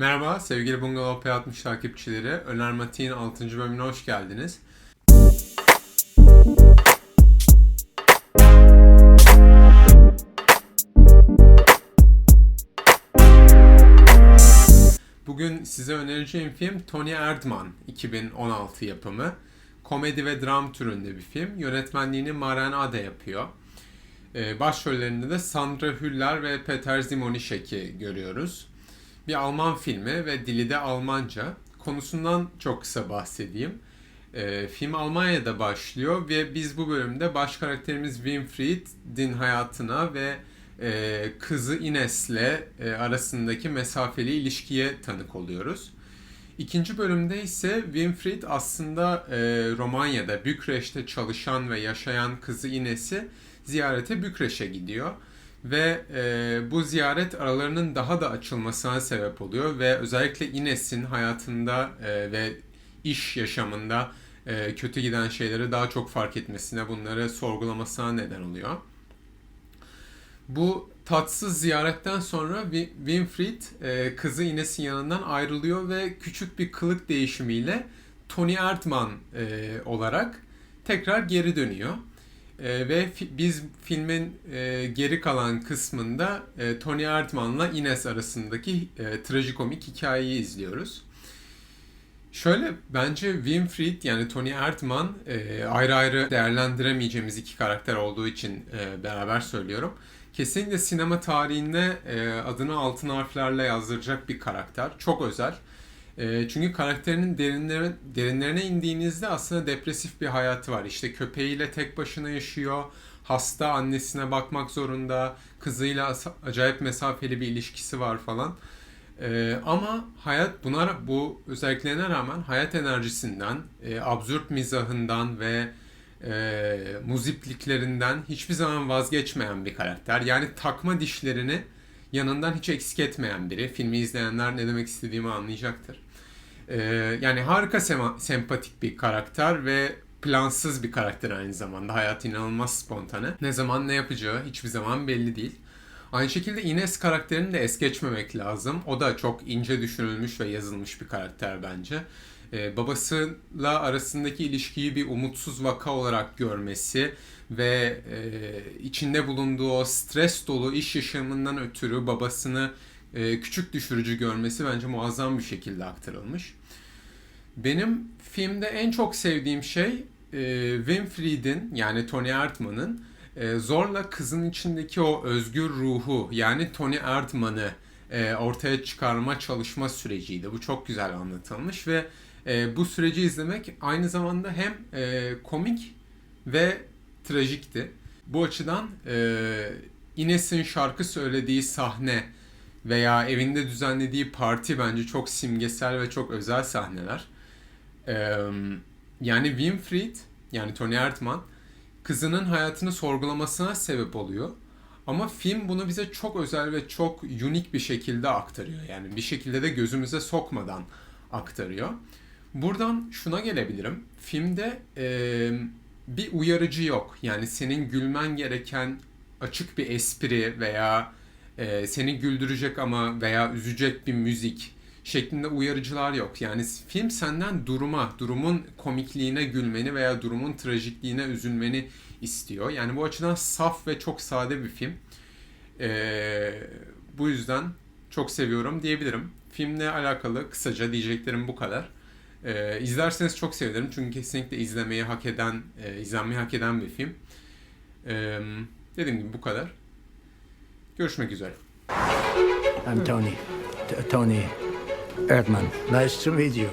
Merhaba sevgili Bungalov P60 takipçileri. Öner Mati'nin 6. bölümüne hoş geldiniz. Bugün size önereceğim film Tony Erdmann 2016 yapımı. Komedi ve dram türünde bir film. Yönetmenliğini Maren Ade yapıyor. Ee, başrollerinde de Sandra Hüller ve Peter Zimonişek'i görüyoruz. Bir Alman filmi ve dili de Almanca. Konusundan çok kısa bahsedeyim. Ee, film Almanya'da başlıyor ve biz bu bölümde baş karakterimiz Winfried'in hayatına ve e, kızı Ines'le e, arasındaki mesafeli ilişkiye tanık oluyoruz. İkinci bölümde ise Winfried aslında e, Romanya'da, Bükreş'te çalışan ve yaşayan kızı Ines'i ziyarete Bükreş'e gidiyor. Ve e, bu ziyaret aralarının daha da açılmasına sebep oluyor ve özellikle Ines'in hayatında e, ve iş yaşamında e, kötü giden şeyleri daha çok fark etmesine, bunları sorgulamasına neden oluyor. Bu tatsız ziyaretten sonra Wi- Winfried e, kızı Ines'in yanından ayrılıyor ve küçük bir kılık değişimiyle Tony Erdmann e, olarak tekrar geri dönüyor. E, ve fi- biz filmin e, geri kalan kısmında e, Tony Erdmann'la Ines arasındaki e, trajikomik hikayeyi izliyoruz. Şöyle bence Winfried yani Tony Erdmann e, ayrı ayrı değerlendiremeyeceğimiz iki karakter olduğu için e, beraber söylüyorum. Kesinlikle sinema tarihinde e, adını altın harflerle yazdıracak bir karakter. Çok özel. E, çünkü karakterinin derinlerine, derinlerine indiğinizde aslında depresif bir hayatı var. İşte köpeğiyle tek başına yaşıyor. Hasta annesine bakmak zorunda. Kızıyla acayip mesafeli bir ilişkisi var falan. Ee, ama hayat buna bu özelliklerine rağmen hayat enerjisinden, e, absürt mizahından ve e, muzipliklerinden hiçbir zaman vazgeçmeyen bir karakter. Yani takma dişlerini yanından hiç eksik etmeyen biri. Filmi izleyenler ne demek istediğimi anlayacaktır. Ee, yani harika sema- sempatik bir karakter ve plansız bir karakter aynı zamanda. Hayat inanılmaz spontane. Ne zaman ne yapacağı hiçbir zaman belli değil. Aynı şekilde Ines karakterini de es geçmemek lazım. O da çok ince düşünülmüş ve yazılmış bir karakter bence. Ee, babasıyla arasındaki ilişkiyi bir umutsuz vaka olarak görmesi ve e, içinde bulunduğu o stres dolu iş yaşamından ötürü babasını e, küçük düşürücü görmesi bence muazzam bir şekilde aktarılmış. Benim filmde en çok sevdiğim şey e, Winfried'in yani Tony Erdmann'ın e, zorla kızın içindeki o özgür ruhu yani Tony Erdmann'ı e, ortaya çıkarma çalışma süreciydi. Bu çok güzel anlatılmış ve e, bu süreci izlemek aynı zamanda hem e, komik ve trajikti. Bu açıdan e, Ines'in şarkı söylediği sahne veya evinde düzenlediği parti bence çok simgesel ve çok özel sahneler. Yani Winfried yani Tony Erdmann kızının hayatını sorgulamasına sebep oluyor. Ama film bunu bize çok özel ve çok unik bir şekilde aktarıyor. Yani bir şekilde de gözümüze sokmadan aktarıyor. Buradan şuna gelebilirim. Filmde e, bir uyarıcı yok. Yani senin gülmen gereken açık bir espri veya e, seni güldürecek ama veya üzecek bir müzik şeklinde uyarıcılar yok. Yani film senden duruma, durumun komikliğine gülmeni veya durumun trajikliğine üzülmeni istiyor. Yani bu açıdan saf ve çok sade bir film. Ee, bu yüzden çok seviyorum diyebilirim. Filmle alakalı kısaca diyeceklerim bu kadar. Ee, izlerseniz çok sevinirim çünkü kesinlikle izlemeyi hak eden, e, izlenmeyi hak eden bir film. Ee, dediğim gibi bu kadar. Görüşmek üzere. I'm Tony. T- Tony Erdmann. Nice to meet you.